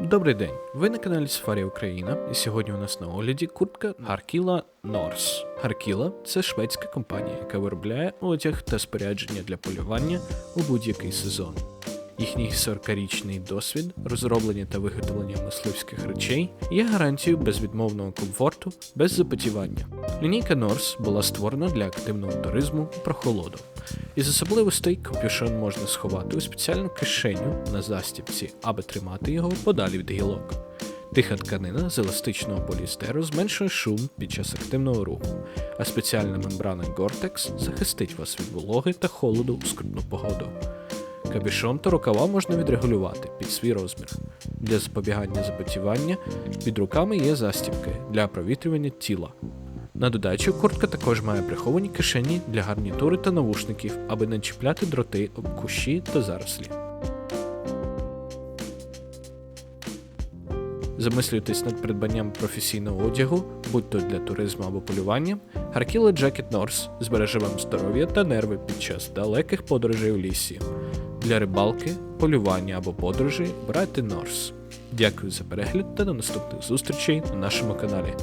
Добрий день, ви на каналі Сафарі Україна, і сьогодні у нас на огляді куртка Harkila Norse. Harkila – це шведська компанія, яка виробляє одяг та спорядження для полювання у будь-який сезон. Їхній 40-річний досвід, розроблення та виготовлення мисливських речей є гарантією безвідмовного комфорту без запотівання. Лінійка Norse була створена для активного туризму у прохолоду. Із особливостей капюшон можна сховати у спеціальну кишеню на застібці, аби тримати його подалі від гілок. Тиха тканина з еластичного поліестеру зменшує шум під час активного руху, а спеціальна мембрана Gore-Tex захистить вас від вологи та холоду у скрутну погоду. Кабішон та рукава можна відрегулювати під свій розмір. Для запобігання запотівання під руками є застібки для провітрювання тіла. На додачу куртка також має приховані кишені для гарнітури та навушників, аби не чіпляти дроти об кущі та зарослі. Замислюєтесь над придбанням професійного одягу, будь то для туризму або полювання, Harkila Jacket Norse збереже вам здоров'я та нерви під час далеких подорожей у лісі. Для рибалки, полювання або подорожі брати Норс. Дякую за перегляд та до наступних зустрічей на нашому каналі.